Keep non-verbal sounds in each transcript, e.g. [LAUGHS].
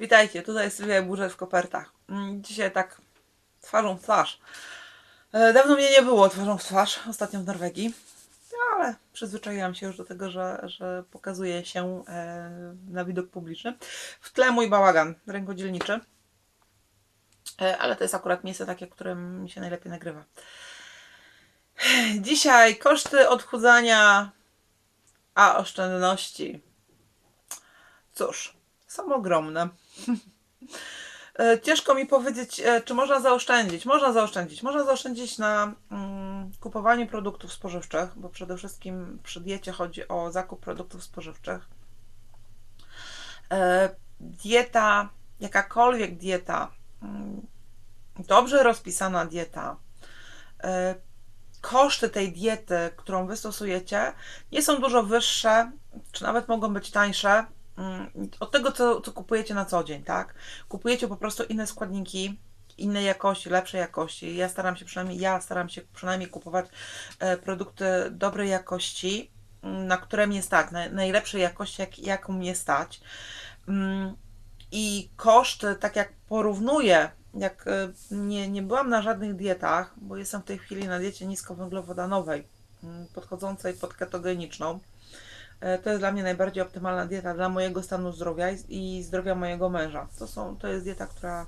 Witajcie, tutaj Sylwia Burzet w kopertach. Mm, Dzisiaj tak twarzą w twarz. E, Dawno mnie nie było twarzą w twarz, ostatnio w Norwegii, No, ale przyzwyczaiłam się już do tego, że, że pokazuję się e, na widok publiczny. W tle mój bałagan rękodzielniczy, E, ale to jest akurat miejsce takie, w którym mi się najlepiej nagrywa. Dzisiaj koszty odchudzania, a oszczędności. Cóż, są ogromne. [LAUGHS] E, Ciężko mi powiedzieć, e, czy można zaoszczędzić. Można zaoszczędzić. Można zaoszczędzić na mm, kupowaniu produktów spożywczych, bo przede wszystkim przy diecie chodzi o zakup produktów spożywczych. E, Dieta, jakakolwiek dieta, mm, dobrze rozpisana dieta, koszty tej diety, którą wy stosujecie, nie są dużo wyższe, czy nawet mogą być tańsze od tego, co, co kupujecie na co dzień, tak? Kupujecie po prostu inne składniki, innej jakości, lepszej jakości. Ja staram się przynajmniej, ja staram się przynajmniej kupować e, produkty dobrej jakości, mm, na które mnie stać, na, najlepszej jakości, jak, jaką mnie stać. Mm, I koszty, tak jak porównuję, jak e, nie, nie byłam na żadnych dietach, bo jestem w tej chwili na diecie niskowęglowodanowej, mm, podchodzącej pod ketogeniczną. E, To jest dla mnie najbardziej optymalna dieta dla mojego stanu zdrowia i zdrowia mojego męża. To, są, to jest dieta, która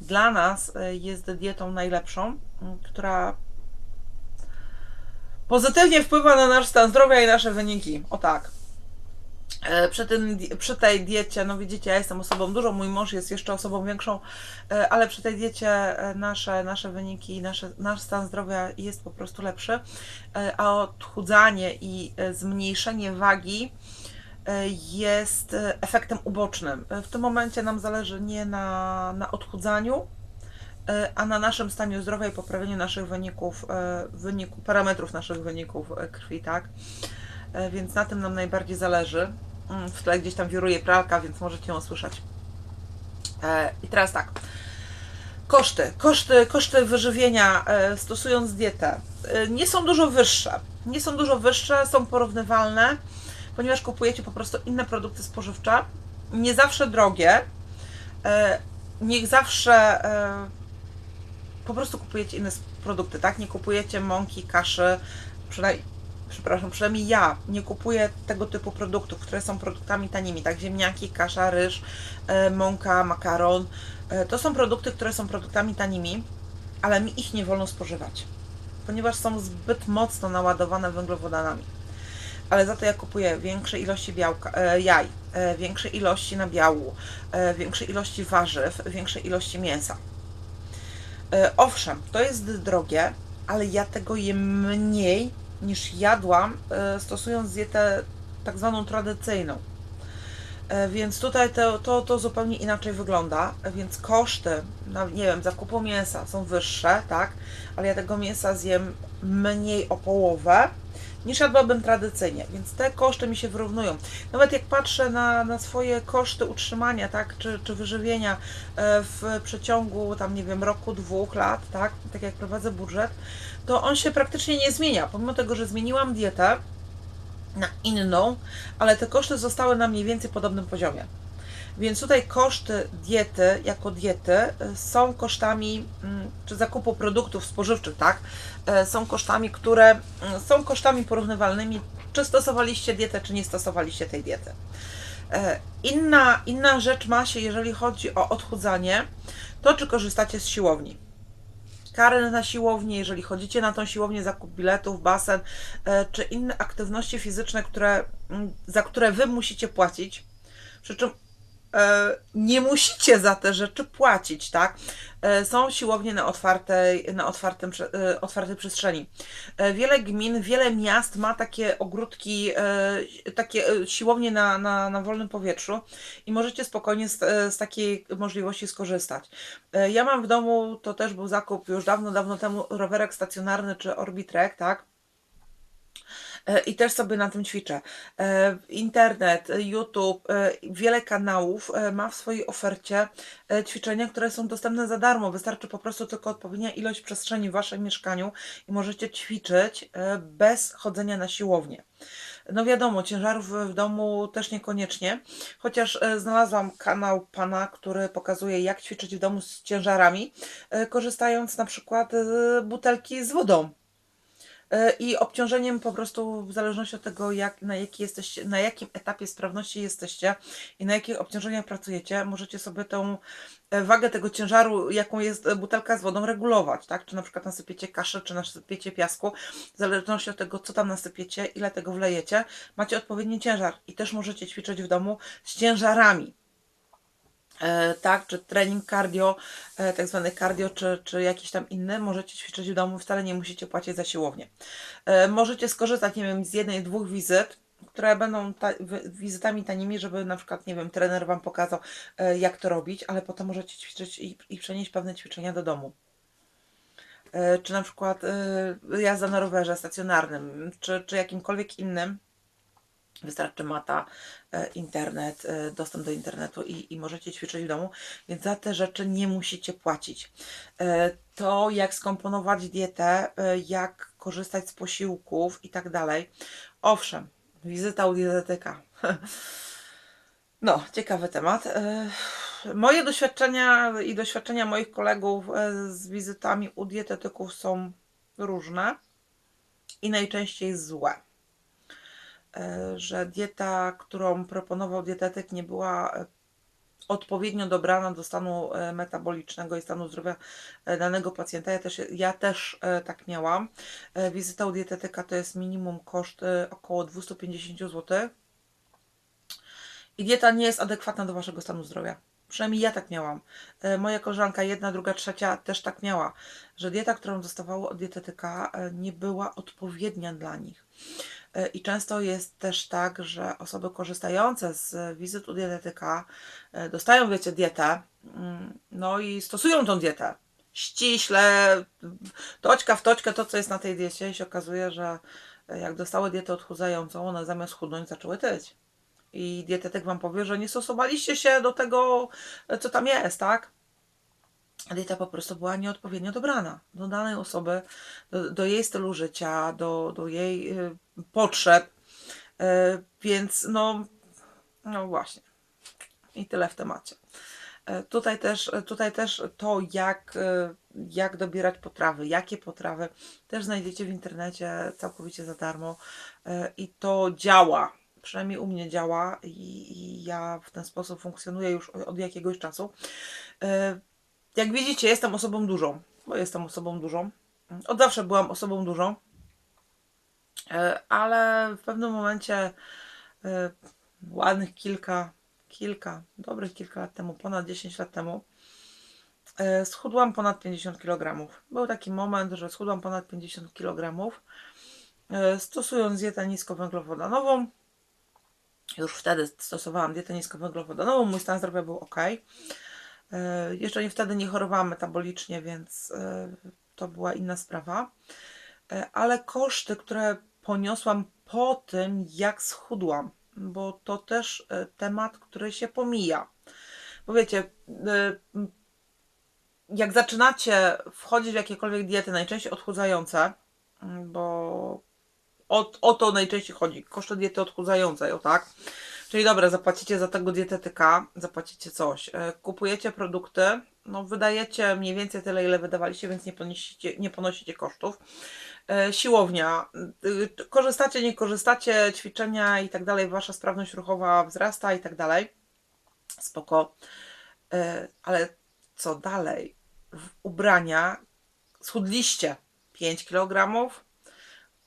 dla nas e, jest dietą najlepszą, która pozytywnie wpływa na nasz stan zdrowia i nasze wyniki. O tak. E, Przy, tym, przy tej diecie, no widzicie, ja jestem osobą dużą, mój mąż jest jeszcze osobą większą, e, ale przy tej diecie e, nasze, nasze wyniki, nasze, nasz stan zdrowia jest po prostu lepszy, a odchudzanie i zmniejszenie wagi jest efektem ubocznym. W tym momencie nam zależy nie na, na odchudzaniu, a na naszym stanie zdrowia i poprawieniu naszych wyników, wyniku, parametrów naszych wyników krwi, tak? E, Więc na tym nam najbardziej zależy. Mm, W tle gdzieś tam wiruje pralka, więc możecie ją słyszeć. E, I teraz tak. Koszty, koszty, koszty wyżywienia e, stosując dietę nie są dużo wyższe. Nie są dużo wyższe, są porównywalne, ponieważ kupujecie po prostu inne produkty spożywcze, nie zawsze drogie, nie zawsze po prostu kupujecie inne produkty, tak? Nie kupujecie mąki, kaszy, przynajmniej, przepraszam, przynajmniej ja nie kupuję tego typu produktów, które są produktami tanimi, tak? Ziemniaki, kasza, ryż, e, mąka, makaron. E, To są produkty, które są produktami tanimi, ale mi ich nie wolno spożywać, ponieważ są zbyt mocno naładowane węglowodanami. Ale za to ja kupuję większe ilości białka, e, jaj, e, większe ilości nabiału, e, większe ilości warzyw, większe ilości mięsa. E, Owszem, to jest drogie, ale ja tego jem mniej niż jadłam, e, stosując dietę tak zwaną tradycyjną. E, Więc tutaj to, to, to zupełnie inaczej wygląda, więc koszty, nie wiem, zakupu mięsa są wyższe, tak, ale ja tego mięsa zjem mniej o połowę niż jadłabym tradycyjnie, więc te koszty mi się wyrównują. Nawet jak patrzę na, na swoje koszty utrzymania, tak, czy, czy wyżywienia e, w przeciągu tam, nie wiem, roku, dwóch lat, tak, tak jak prowadzę budżet, to on się praktycznie nie zmienia, pomimo tego, że zmieniłam dietę, na inną, ale te koszty zostały na mniej więcej podobnym poziomie. Więc tutaj koszty diety jako diety y, są kosztami, mm, czy zakupu produktów spożywczych, tak? y, Są kosztami, które mm, są kosztami porównywalnymi, czy stosowaliście dietę, czy nie stosowaliście tej diety. E, Inna, inna rzecz ma się, jeżeli chodzi o odchudzanie, to czy korzystacie z siłowni kary na siłownię, jeżeli chodzicie na tą siłownię, zakup biletów, basen, e, czy inne aktywności fizyczne, które, mm, za które wy musicie płacić. Przy czym e, nie musicie za te rzeczy płacić, tak? E, Są siłownie na otwartej, na otwartym, e, otwartej przestrzeni. E, Wiele gmin, wiele miast ma takie ogródki, e, takie e, siłownie na, na, na wolnym powietrzu i możecie spokojnie z, e, z takiej możliwości skorzystać. E, Ja mam w domu, to też był zakup już dawno, dawno temu, rowerek stacjonarny czy Orbitrek, tak? E, I też sobie na tym ćwiczę. E, Internet, e, YouTube, wiele kanałów ma w swojej ofercie ćwiczenia, które są dostępne za darmo. Wystarczy po prostu tylko odpowiednia ilość przestrzeni w waszym mieszkaniu i możecie ćwiczyć bez chodzenia na siłownię. No wiadomo, ciężarów w domu też niekoniecznie, chociaż znalazłam kanał pana, który pokazuje jak ćwiczyć w domu z ciężarami, korzystając na przykład z butelki z wodą. E, I obciążeniem po prostu w zależności od tego, jak, na, jaki jesteście, na jakim etapie sprawności jesteście i na jakich obciążeniach pracujecie, możecie sobie tą e, wagę tego ciężaru, jaką jest e, butelka z wodą, regulować, tak? Czy na przykład nasypiecie kaszę, czy nasypiecie piasku, w zależności od tego, co tam nasypiecie, ile tego wlejecie, macie odpowiedni ciężar i też możecie ćwiczyć w domu z ciężarami. E, tak, czy trening cardio, e, tak zwany cardio, czy, czy jakiś tam inny, możecie ćwiczyć w domu, wcale nie musicie płacić za siłownię. E, możecie skorzystać, nie wiem, z jednej, dwóch wizyt, które będą ta, wi- wizytami tanimi, żeby na przykład, nie wiem, trener Wam pokazał, jak to robić, ale potem możecie ćwiczyć i, i przenieść pewne ćwiczenia do domu. Czy na przykład jazda na rowerze stacjonarnym, czy, czy jakimkolwiek innym, Wystarczy mata, e, internet, e, dostęp do internetu i, i możecie ćwiczyć w domu, więc za te rzeczy nie musicie płacić. E, To, jak skomponować dietę, jak korzystać z posiłków i tak dalej. Owszem, wizyta u dietetyka. [LAUGHS] No, ciekawy temat. Moje doświadczenia i doświadczenia moich kolegów z wizytami u dietetyków są różne i najczęściej złe że dieta, którą proponował dietetyk, nie była e, odpowiednio dobrana do stanu e, metabolicznego i stanu zdrowia e, danego pacjenta. Ja też, ja też e, tak miałam. E, Wizyta u dietetyka to jest minimum koszt e, około 250 zł. I dieta nie jest adekwatna do Waszego stanu zdrowia. Przynajmniej ja tak miałam. E, Moja koleżanka, jedna, druga, trzecia też tak miała, że dieta, którą dostawało od dietetyka, e, nie była odpowiednia dla nich. E, I często jest też tak, że osoby korzystające z wizyt u dietetyka e, dostają, wiecie, dietę, mm, no i stosują tą dietę ściśle, toćka w toćkę to, co jest na tej diecie i się okazuje, że e, jak dostały dietę odchudzającą, one zamiast chudnąć zaczęły tyć. I dietetyk Wam powie, że nie stosowaliście się do tego, co tam jest, tak? Dieta po prostu była nieodpowiednio dobrana do danej osoby, do, do jej stylu życia, do, do jej y, potrzeb. Y, więc no, no właśnie. I tyle w temacie. E, Tutaj też, tutaj też to, jak, y, jak dobierać potrawy, jakie potrawy, też znajdziecie w internecie całkowicie za darmo. E, I to działa. Przynajmniej u mnie działa i, i ja w ten sposób funkcjonuję już od jakiegoś czasu. Jak widzicie, jestem osobą dużą, bo jestem osobą dużą. Od zawsze byłam osobą dużą, E, ale w pewnym momencie, e, ładnych kilka, kilka, dobrych kilka lat temu, ponad 10 lat temu, e, schudłam ponad 50 kg. Był taki moment, że schudłam ponad 50 kg, stosując dietę niskowęglowodanową. Już wtedy stosowałam dietę niskowęglowodanową, mój stan zdrowia był ok. E, Jeszcze nie wtedy nie chorowałam metabolicznie, więc e, to była inna sprawa. E, Ale koszty, które poniosłam po tym, jak schudłam, bo to też temat, który się pomija. Bo wiecie, jak zaczynacie wchodzić w jakiekolwiek diety, najczęściej odchudzające, bo o, o to najczęściej chodzi, koszty diety odchudzającej, o tak. Czyli dobra, zapłacicie za tego dietetyka, zapłacicie coś, e, kupujecie produkty, no wydajecie mniej więcej tyle, ile wydawaliście, więc nie ponosicie, nie ponosicie kosztów. E, Siłownia, y, korzystacie, nie korzystacie, ćwiczenia i tak dalej, wasza sprawność ruchowa wzrasta i tak dalej. Spoko. E, Ale co dalej? W ubrania schudliście 5 kg,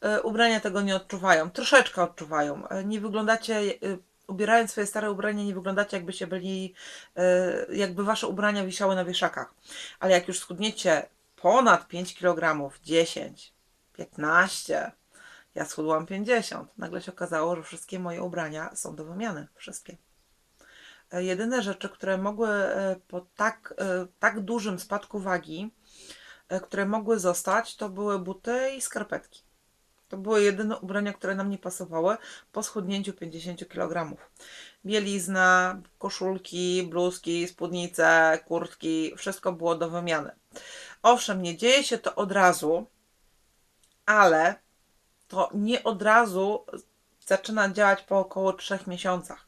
e, ubrania tego nie odczuwają. Troszeczkę odczuwają. E, Nie wyglądacie, e, ubierając swoje stare ubrania, nie wyglądacie jakbyście byli, e, jakby wasze ubrania wisiały na wieszakach. Ale jak już schudniecie ponad 5 kg, 10, 15, ja schudłam 50, nagle się okazało, że wszystkie moje ubrania są do wymiany. Wszystkie. E, Jedyne rzeczy, które mogły e, po tak, tak dużym spadku wagi, które mogły zostać, to były buty i skarpetki. To były jedyne ubrania, które nam nie pasowały po schudnięciu 50 kg. Bielizna, koszulki, bluzki, spódnice, kurtki, wszystko było do wymiany. Owszem, nie dzieje się to od razu, ale to nie od razu zaczyna działać po około 3 miesiącach.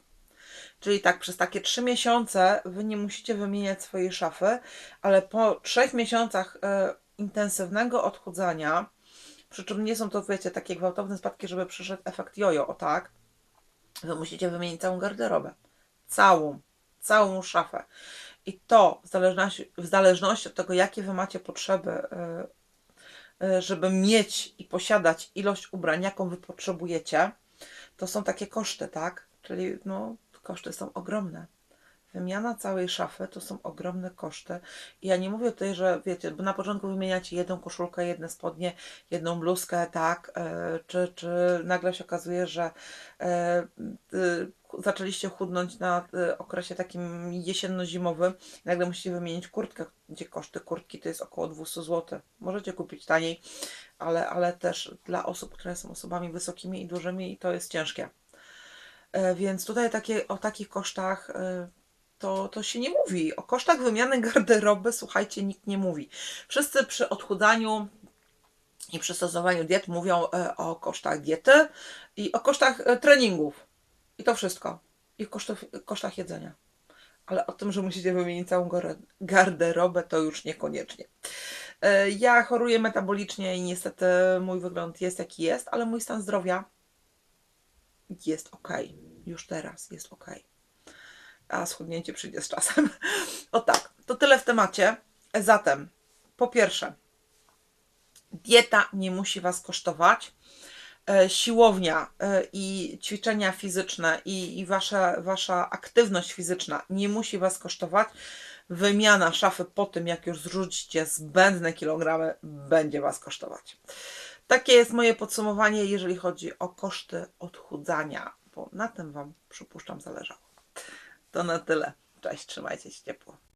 Czyli tak, przez takie 3 miesiące wy nie musicie wymieniać swojej szafy, ale po 3 miesiącach e, intensywnego odchudzania, przy czym nie są to, wiecie, takie gwałtowne spadki, żeby przyszedł efekt jojo, o tak, wy musicie wymienić całą garderobę. Całą, całą szafę. I to w zależności, w zależności od tego, jakie wy macie potrzeby, e, e, żeby mieć i posiadać ilość ubrań, jaką wy potrzebujecie, to są takie koszty, tak? Czyli no, koszty są ogromne. Wymiana całej szafy to są ogromne koszty. I ja nie mówię tutaj, że wiecie, bo na początku wymieniacie jedną koszulkę, jedne spodnie, jedną bluzkę, tak, e, czy, czy nagle się okazuje, że e, y, zaczęliście chudnąć na y, okresie takim jesienno-zimowym, i nagle musicie wymienić kurtkę, gdzie koszty kurtki to jest około 200 zł. Możecie kupić taniej, ale, ale też dla osób, które są osobami wysokimi i dużymi, to jest ciężkie. E, Więc tutaj takie, o takich kosztach e, to, to się nie mówi. O kosztach wymiany garderoby, słuchajcie, nikt nie mówi. Wszyscy przy odchudzaniu i przy stosowaniu diet mówią e, o kosztach diety i o kosztach e, treningów. I to wszystko. I kosztów, kosztach jedzenia. Ale o tym, że musicie wymienić całą gar- garderobę, to już niekoniecznie. E, Ja choruję metabolicznie i niestety mój wygląd jest jaki jest, ale mój stan zdrowia jest ok. Już teraz jest ok. A schudnięcie przyjdzie z czasem. [LAUGHS] O tak, to tyle w temacie. Zatem, po pierwsze, dieta nie musi Was kosztować. E, Siłownia e, i ćwiczenia fizyczne i, i wasza, wasza aktywność fizyczna nie musi Was kosztować. Wymiana szafy po tym, jak już zrzucicie zbędne kilogramy, będzie Was kosztować. Takie jest moje podsumowanie, jeżeli chodzi o koszty odchudzania, bo na tym Wam, przypuszczam, zależało. To na tyle. Cześć, trzymajcie się ciepło.